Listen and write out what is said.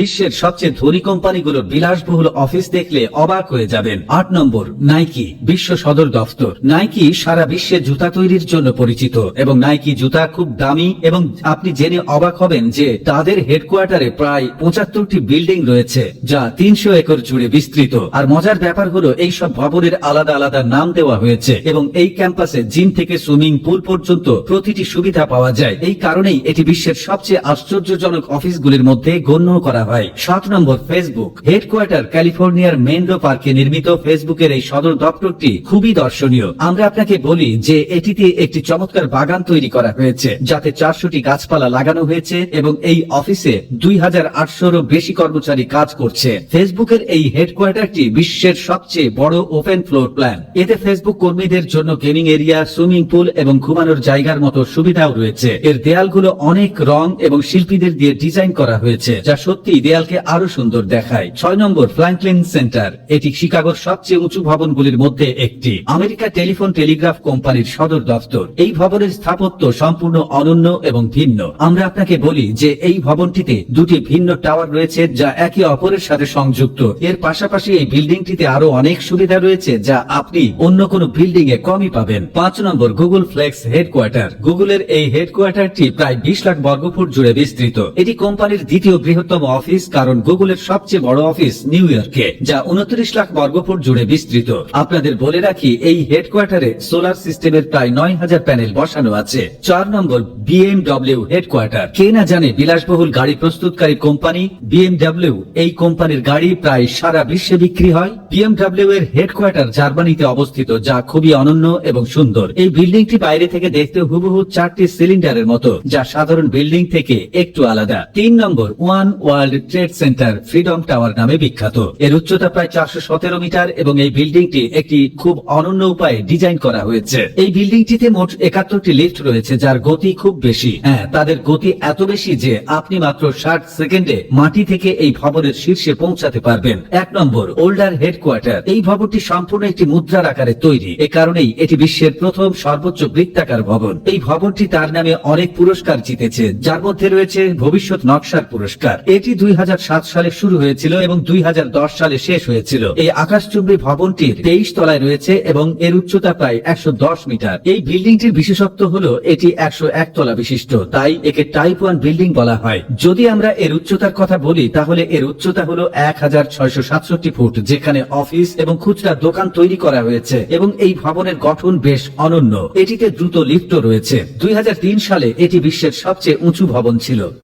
বিশ্বের সবচেয়ে ধনী কোম্পানিগুলোর বিলাসবহুল অফিস দেখলে অবাক হয়ে যাবেন। আট নম্বর, নাইকি, বিশ্ব সদর দফতর। নাইকি সারা বিশ্বে জুতা তৈরির জন্য পরিচিত এবং নাইকি জুতা খুব দামি এবং আপনি জেনে অবাক হবেন যে তাদের হেডকোয়ার্টারে প্রায় পঁচাত্তরটি বিল্ডিং রয়েছে, যা তিনশো একর জুড়ে বিস্তৃত। আর মজার ব্যাপার হলো এই সব ভবনের আলাদা আলাদা নাম দেওয়া হয়েছে এবং এই ক্যাম্পাসে জিম থেকে সুইমিং পুল পর্যন্ত প্রতিটি সুবিধা পাওয়া যায়। এই কারণেই এটি বিশ্বের সবচেয়ে আশ্চর্যজনক অফিসগুলির মধ্যে গণ্য করা হয়। সাত নম্বর ফেসবুক হেডকোয়ার্টার ক্যালিফোর্নিয়ার মেনরো পার্কে নির্মিত ফেসবুকের এই সদর দপ্তরটি খুবই দর্শনীয়। আমরা আপনাকে বলি যে এটিতে একটি চমৎকার বাগান তৈরি করা হয়েছে, যাতে চারশোটি গাছপালা লাগানো হয়েছে এবং এই অফিসে দুই হাজার আটশোরও বেশি কর্মচারী কাজ করছে। ফেসবুকের এই হেডকোয়ার্টারটি বিশ্বের সবচেয়ে বড় ওপেন ফ্লোর প্ল্যান এতে ফেসবুক কর্মীদের জন্য গেমিং এরিয়া সুইমিং পুল এবং ঘুমানোর জায়গার মতো সুবিধাও রয়েছে। এর দেয়ালগুলো অনেক রং এবং শিল্পীদের দিয়ে ডিজাইন করা হয়েছে, যা সত্যি দেয়ালকে আরও সুন্দর দেখায়। ছয় নম্বর ফ্র্যাঙ্কলিন সেন্টার এটি শিকাগোর সবচেয়ে উঁচু ভবনগুলির মধ্যে একটি। আমেরিকা টেলিফোন টেলিগ্রাফ কোম্পানির সদর দফতর। এই ভবনের স্থাপত্য সম্পূর্ণ অনন্য এবং ভিন্ন। আমরা আপনাকে বলি যে এই ভবনটিতে দুটি ভিন্ন টাওয়ার রয়েছে যা একে অপরের সাথে সংযুক্ত। এর পাশাপাশি এই বিল্ডিংটিতে আরও অনেক সুবিধা রয়েছে যা আপনি অন্য কোনো বিল্ডিং এ কমই পাবেন। পাঁচ নম্বর গুগল ফ্লেক্স হেডকোয়ার্টার গুগলের এই হেডকোয়ার্টারটি প্রায় বিশ লাখ বর্গফুট জুড়ে বিস্তৃত। এটি কোম্পানির দ্বিতীয় বৃহত্তম অফিস কারণ গুগলের সবচেয়ে বড় অফিস নিউ ইয়র্কে যা উনত্রিশ লাখ বর্গফুট জুড়ে বিস্তৃত। আপনাদের বলে রাখি, এই হেডকোয়ার্টারে সোলার সিস্টেমের প্রায় নয় হাজার প্যানেল বসানো আছে। চার নম্বর বিএমডব্লিউ হেডকোয়ার্টার কে না জানে বিলাসবহুল গাড়ি প্রস্তুতকারী কোম্পানি বিএমডব্লিউ এই কোম্পানির গাড়ি প্রায় সারা বিশ্বে বিক্রি হয়। বিএমডব্লিউ এর হেডকোয়ার্টার জার্মানিতে অবস্থিত, যা খুবই অনন্য এবং সুন্দর। এই বিল্ডিংটি বাইরে থেকে দেখতে হুবহু চারটি সিলিন্ডারের মতো, যা সাধারণ বিল্ডিং থেকে একটু আলাদা। তিন নম্বর One World Trade Center Freedom Tower নামে বিখ্যাত। এর উচ্চতা প্রায় চারশো সতেরো মিটার এবং এই বিল্ডিংটি একটি খুব অনন্য উপায়ে ডিজাইন করা হয়েছে। এই বিল্ডিংটিতে মোট একাত্তরটি লিফট রয়েছে, যার গতি খুব বেশি। হ্যাঁ তাদের গতি এত বেশি যে আপনি মাত্র ষাট সেকেন্ডে মাটি থেকে এই ভবনের শীর্ষে পৌঁছাতে পারবেন। এক নম্বর, ওল্ডার হেডকোয়ার্টার। এই ভবনটি সম্পূর্ণ একটি মুদ্রার আকারে তৈরি। এ কারণেই এটি বিশ্বের প্রথম সর্বোচ্চ বৃত্তাকার ভবন। এই ভবনটি তার নামে অনেক পুরস্কার জিতেছে, যার মধ্যে রয়েছে ভবিষ্যৎ নকশার পুরস্কার। এটি দুই হাজার সাত সালে শুরু হয়েছিল এবং দুই হাজার দশ সালে শেষ হয়েছিল। এই আকাশচুম্বী ভবনটির তেইশ তলায় রয়েছে এবং এর উচ্চতা প্রায় একশো দশ মিটার। এই বিল্ডিংটির বিশেষত্ব হলো এটি একশো এক তলা বিশিষ্ট, তাই একে টাইপ ওয়ান বিল্ডিং বলা হয়। যদি আমরা এর উচ্চতার কথা বলি, তাহলে এর উচ্চতা হলো এক হাজার ছয়শো সাতষট্টি ফুট, যেখানে অফিস এবং খুচরা দোকান তৈরি করা হয়েছে এবং এই ভবনের গঠন বেশ অনন্য। এটিতে দ্রুত লিফটও রয়েছে। দুই হাজার তিন সালে এটি বিশ্বের সবচেয়ে উঁচু ভবন ছিল।